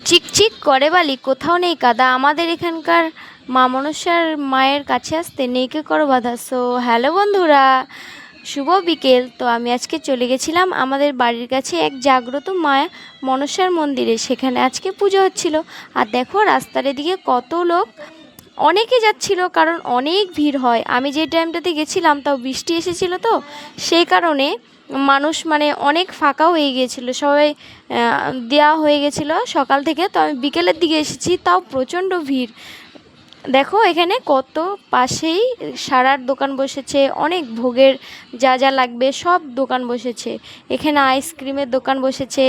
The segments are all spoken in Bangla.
চিকচিক করে বালি, কোথাও নেই কাদা। আমাদের এখানকার মা মনসার মায়ের কাছে আসতে নেই কে করো বাধা। সো হ্যালো বন্ধুরা, শুভ বিকেল। তো আমি আজকে চলে গেছিলাম আমাদের বাড়ির কাছে এক জাগ্রত মায়া মনসার মন্দিরে। সেখানে আজকে পুজো হচ্ছিল। আর দেখো রাস্তার এদিকে কত লোক অনেকে যাচ্ছিল কারণ অনেক ভিড় হয়। আমি যে টাইমটাতে গেছিলাম, তাও বৃষ্টি এসেছিল তো, সেই কারণে মানুষ মানে অনেক ফাঁকা হয়ে গিয়েছিল। সবাই দেওয়া হয়ে গেছিল সকাল থেকে। তো আমি বিকেলের দিকে এসেছি, তাও প্রচণ্ড ভিড়। দেখো এখানে কত পাশেই সারার দোকান বসেছে, অনেক ভোগের যা যা লাগবে সব দোকান বসেছে। এখানে আইসক্রিমের দোকান বসেছে,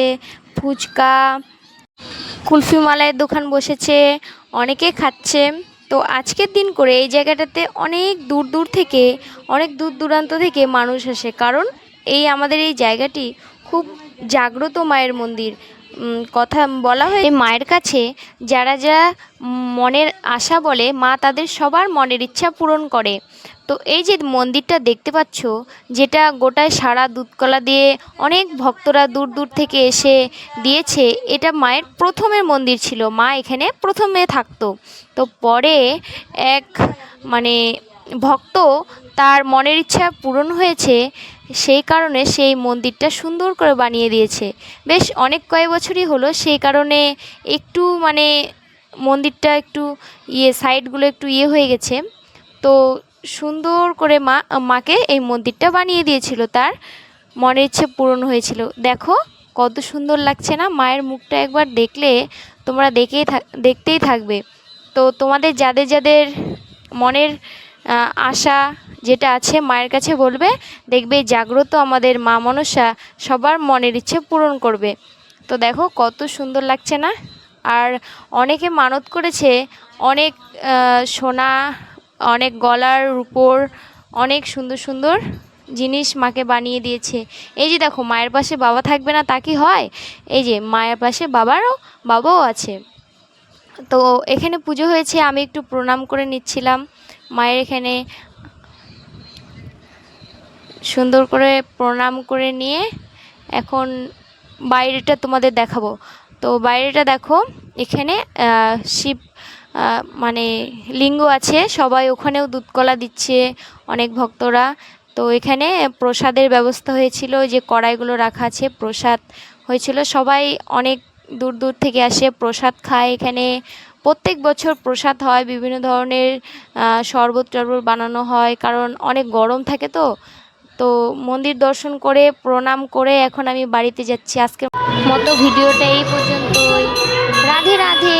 ফুচকা, কুলফি মালাইয়ের দোকান বসেছে, অনেকে খাচ্ছে। তো আজকের দিন করে এই জায়গাটাতে অনেক দূর দূর থেকে, অনেক দূর দূরান্ত থেকে মানুষ আসে। কারণ এই আমাদের এই জায়গাটি খুব জাগ্রত মায়ের মন্দির। কথা বলা হয় মায়ের কাছে যারা যারা মনের আশা বলে, মা তাদের সবার মনের ইচ্ছা পূরণ করে। তো এই যে মন্দিরটা দেখতে পাচ্ছ, যেটা গোটায় সারা দুধকলা দিয়ে অনেক ভক্তরা দূর দূর থেকে এসে দিয়েছে, এটা মায়ের প্রথমের মন্দির ছিল। মা এখানে প্রথমে থাকতো। তো পরে এক মানে ভক্ত তার মনের ইচ্ছা পূরণ হয়েছে, সেই কারণে সেই মন্দিরটা সুন্দর করে বানিয়ে দিয়েছে। বেশ অনেক কয়েক বছরই হলো, সেই কারণে একটু মানে মন্দিরটা একটু ইয়ে সাইডগুলো একটু ইয়ে হয়ে গেছে। তো সুন্দর করে মা, মাকে এই মন্দিরটা বানিয়ে দিয়েছিল, তার মনের ইচ্ছে পূরণ হয়েছিল। দেখো, কত সুন্দর লাগছে না, মায়ের মুখটা একবার দেখলে তোমরা দেখেই দেখতেই থাকবে। তো তোমাদের যাদের যাদের মনের আশা যেটা আছে মায়ের কাছে বলবে, দেখবে জাগ্রত আমাদের মা মনসা সবার মনের ইচ্ছে পূরণ করবে। তো দেখো কত সুন্দর লাগছে না? আর অনেকে মানত করেছে, অনেক সোনা, অনেক গলার উপর, অনেক সুন্দর সুন্দর জিনিস মাকে বানিয়ে দিয়েছে। এই যে দেখো মায়ের পাশে বাবা থাকবে না, তা কি হয়? এই যে মায়ের পাশে বাবারও, বাবাও আছে। তো এখানে পুজো হয়েছে, আমি একটু প্রণাম করে নিচ্ছিলাম। মায়ের এখানে সুন্দর করে প্রণাম করে নিয়ে এখন বাইরেটা তোমাদের দেখাবো। তো বাইরেটা দেখো, এখানে শিব মানে লিঙ্গ আছে, সবাই ওখানেও দুধকলা দিচ্ছে অনেক ভক্তরা। তো এখানে প্রসাদের ব্যবস্থা হয়েছিল যে কড়াইগুলো রাখা আছে, প্রসাদ হয়েছিল। সবাই অনেক দূর দূর থেকে আসে, প্রসাদ খায় এখানে। প্রত্যেক বছর প্রসাদ হয়, বিভিন্ন ধরনের শরবত টরবত বানানো হয়, কারণ অনেক গরম থাকে তো। তো মন্দির দর্শন করে, প্রণাম করে এখন আমি বাড়িতে যাচ্ছি। আজকের মতো ভিডিওটা এই পর্যন্তই। রাধে রাধে!